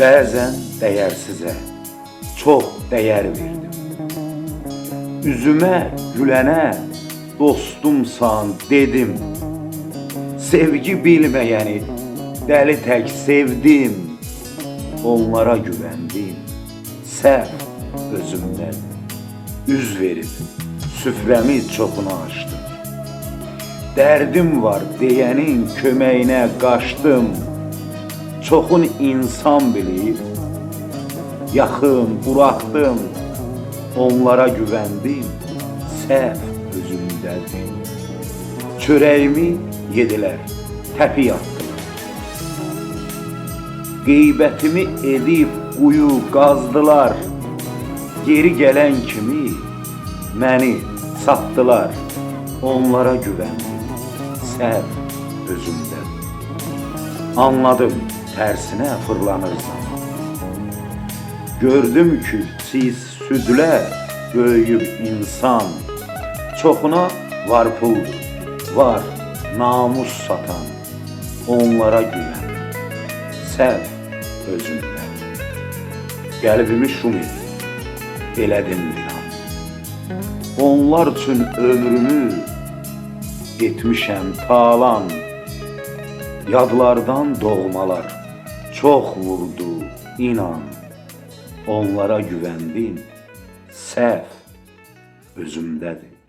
Bəzən dəyərsizə çox dəyər verdim. Üzümə, gülənə dostumsan dedim. Sevgi bilməyəni dəli tək sevdim. Onlara güvəndim. Səhv özümdən. Üz verib süfrəmi çoxuna açdım. Dərdim var deyənin köməyinə qaçdım. Çoxun insan bilib yaxın buraxdım. Onlara güvəndim. Səhv özümdədir. Çörəyimi yedilər, təpi atdılar. Qeybətimi edib quyu qazdılar. Geri gələn kimi məni satdılar. Onlara güvəndim. Səhv özümdədir. Anladım tərsinə fırlanır zaman. Gördüm ki siz südlə böyüyüb insan. Çoxuna var puldur, var namus satan. Onlara güvən. Səhv özümdədir. Qəlbimi şum et, elədim viran. Onlar üçün ömrümü etmişəm talan. Yadlardan doğmalar çox vurdu, inan. Onlara güvəndim, səhv özümdədir.